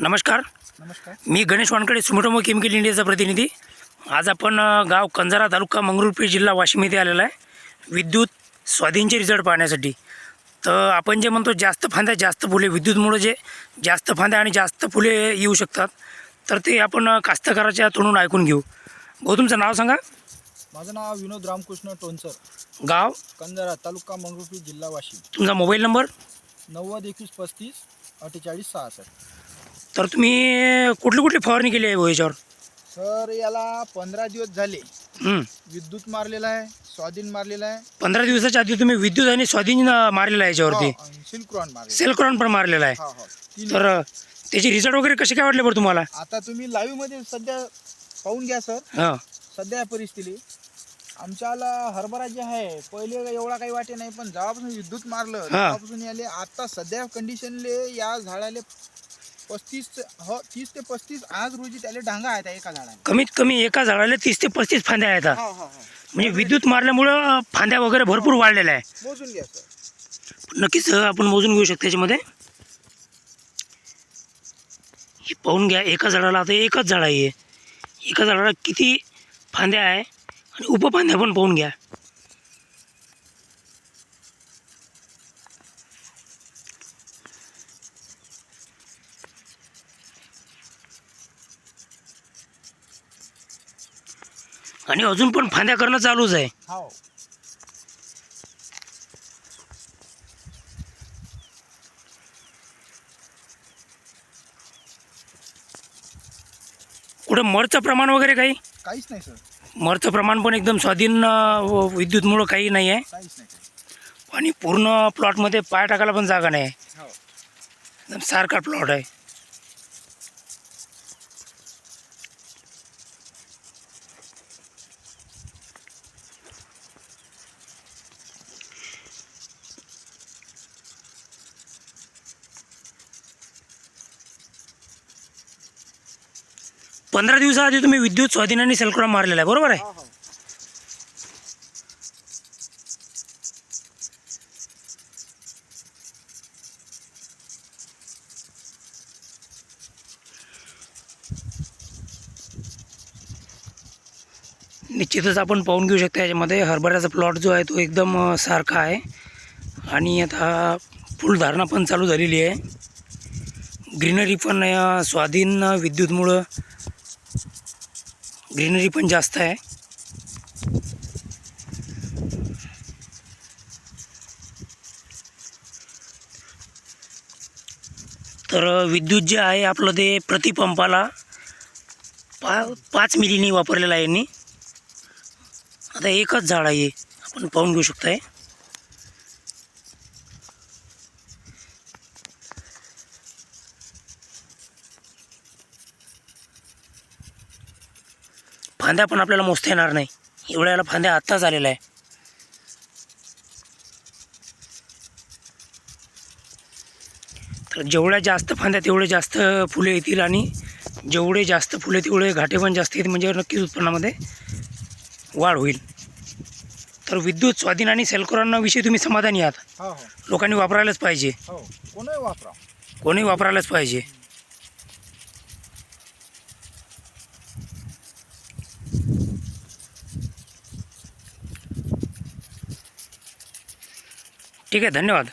नमस्कार. नमस्कार. मी गणेश वानकडे सुमिटोमो केमिकल इंडियाचा प्रतिनिधी. आज आपण गाव कंजारा तालुका मंगरुळपीर जिल्हा वाशिम येथे आलेला आहे. विद्युत स्वाधीनचे रिझल्ट पाहण्यासाठी. तर आपण जे म्हणतो जास्त फांद्या जास्त फुले. विद्युतमुळे जे जास्त फांद्या आणि जास्त फुले येऊ शकतात. तर ते आपण कास्तकाराच्या तोंडून ऐकून घेऊ. भाऊ तुमचं नाव सांगा. माझं नाव विनोद रामकृष्ण टोनसर. गाव? कंजारा तालुका मंगरुळपीर जिल्हा वाशिम. तुमचा मोबाईल नंबर? नव्वद एकवीस पस्तीस अठ्ठेचाळीस सहासष्ट. तर तुम्ही कुठली कुठली फवारणी केली आहे भाऊ याच्यावर? सर याला पंधरा दिवस झाले. विद्युत मारलेला आहे स्वाधीन मारलेला आहे. पंधरा दिवसाच्या आधी तुम्ही विद्युत आणि स्वाधीन अ, मारलेला आहे याच्यावरती. सिल्क्रॉन सेलक्रॉन पण मारलेला आहे. हा हो. तीन तर अ, त्याचे रिझल्ट वगैरे कसे काय वाटले बरं तुम्हाला? आता तुम्ही लाईव्हमध्ये सध्या पाहून घ्या सर. हां. सध्या या परिस्थिती. आमच्याला हरभरा जे आहे पहिले एवढा काही वाटे नाही पण जेव्हापासून विद्युत मारलं तेव्हापासून याले आता सध्या कंडिशनले या झाडाले पस्तीस हो तीस ते पस्तीस आज रोजी त्याला डांगा आहेत एका झाडाला. कमीत कमी एका झाडाला तीस ते पस्तीस फांद्या आहेत. हो हो हो. म्हणजे विद्युत मारल्यामुळं फांद्या वगैरे भरपूर वाढलेल्या आहे मोजून घ्या सर. नक्कीच आपण मोजून घेऊ शकतो त्याच्यामध्ये हे पाहून घ्या एका झाडाला आता एकच झाड आहे. हे. एका झाडाला किती फांद्या आहे? आणि उपफांद्या पण पाहून घ्या. आणि अजून पण फांद्या करणं चालूच आहे. हो कुठं मरचं प्रमाण वगैरे काही? काहीच नाही सर. मरचं प्रमाण पण एकदम स्वाधीन विद्युतमुळं काही नाही आहे काहीच नाही आणि पूर्ण प्लॉटमध्ये पाय टाकायला पण जागा नाही. आहे हो एकदम सारखा प्लॉट आहे. पंधरा दिवसाआधी तुम्ही विद्युत स्वाधीन आणि सेलक्रॉन मारलेला आहे बरोबर आहे? हो हो. निश्चितच आपण पाहून घेऊ शकता याच्यामध्ये. हरभऱ्याचा प्लॉट जो आहे तो एकदम सारखा आहे. आणि आता फुलधारणा पण चालू झालेली आहे. ग्रीनरी पण स्वाधीन विद्युतमुळं ग्रीनरी पण जास्त आहे. तर विद्युत जे आहे आपलं ते प्रतिपंपाला पा पाच मिलीनी वापरलेलं आहे यांनी. आता एकच झाड आहे आपण पाहून घेऊ शकताय. फांद्या पण आपल्याला मोजता येणार नाही. एवढ्या याला फांद्या आत्ताच आलेल्या आहे. तर जेवढ्या जास्त फांद्या तेवढे जास्त फुले येतील आणि जेवढे जास्त फुले तेवढे घाटे पण जास्त येतील म्हणजे नक्कीच उत्पन्नामध्ये वाढ होईल. तर विद्युत स्वाधीन आणि सेलकोरांविषयी तुम्ही समाधानी आहात. हो हो. लोकांनी वापरायलाच पाहिजे. हो कोणही वापरा. कोणी वापरायलाच पाहिजे. ठीक आहे धन्यवाद.